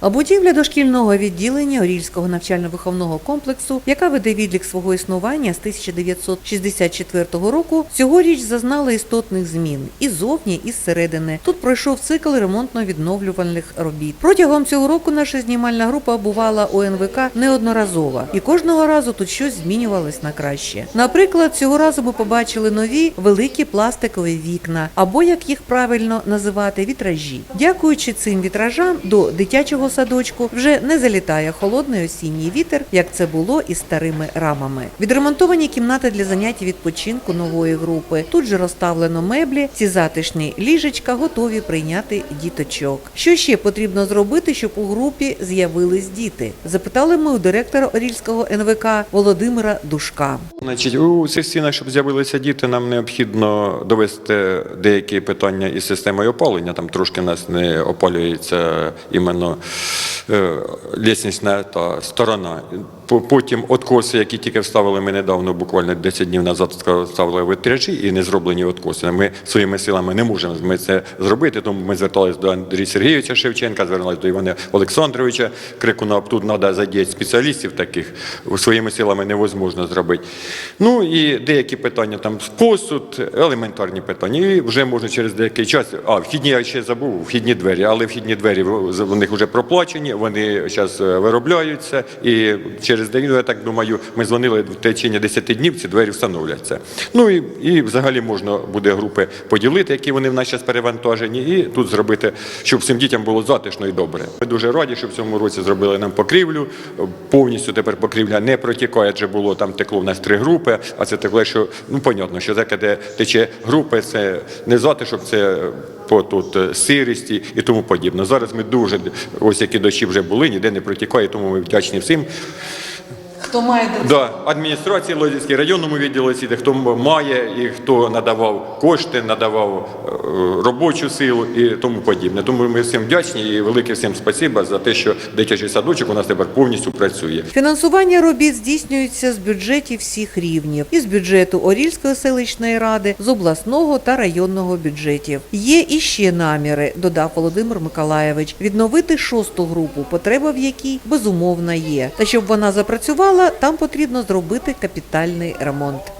А будівля дошкільного відділення Орільського навчально-виховного комплексу, яка веде відлік свого існування з 1964 року, цьогоріч зазнала істотних змін і зовні, і зсередини. Тут пройшов цикл ремонтно-відновлювальних робіт. Протягом цього року наша знімальна група бувала у НВК неодноразово, і кожного разу тут щось змінювалось на краще. Наприклад, цього разу ми побачили нові великі пластикові вікна, або як їх правильно називати, вітражі. Дякуючи цим вітражам, до дитячого садочку вже не залітає холодний осінній вітер, як це було із старими рамами. Відремонтовані кімнати для занять відпочинку нової групи. Тут же розставлено меблі, ці затишні ліжечка готові прийняти діточок. Що ще потрібно зробити, щоб у групі з'явились діти? Запитали ми у директора Орільського НВК Володимира Душка. Значить, у цих стінах, щоб з'явилися діти, нам необхідно довести деякі питання із системою опалення. Там трошки нас не опалюється іменно е, ліснісна та сторона. По- Потім откоси, які тільки вставили ми недавно, буквально 10 днів назад вставили витряжі і не зроблені откоси. Ми своїми силами не можемо ми це зробити, тому ми зверталися до Андрія Сергійовича Шевченка, звернулися до Івана Олександровича Крикуна. Тут треба задіяти спеціалістів таких, своїми силами невозможно зробити. Ну і деякі питання там посуд, елементарні питання. І вже можна через деякий час. А вхідні я ще забув, вхідні двері, але вхідні двері в них вже проплачені, вони зараз виробляються. І через день, я так думаю, ми дзвонили в течение 10 днів, ці двері встановляться. Ну і, і взагалі можна буде групи поділити, які вони в нас зараз перевантажені, і тут зробити, щоб всім дітям було затишно і добре. Ми дуже раді, що в цьому році зробили нам покрівлю. Повністю тепер покрівля не протікає, адже було там текло в нас три групи, а це текло, що ну понятно, що де тече групи, це не затишок, це по тут сирісті і тому подібне. Зараз ми дуже ось які дощі вже були, ніде не протікає, тому ми вдячні всім. Хто має Да, адміністрації Лозівській районному відділу освіти, хто має і хто надавав кошти, надавав е, робочу силу і тому подібне. Тому ми всім вдячні і велике всім спасибо за те, що дитячий садочок у нас тепер повністю працює. Фінансування робіт здійснюється з бюджетів всіх рівнів: із бюджету Орільської селищної ради, з обласного та районного бюджетів. Є і ще наміри, додав Володимир Миколаєвич, відновити шосту групу, потреба в якій безумовно є. Та щоб вона запрацювала, там потрібно зробити капітальний ремонт.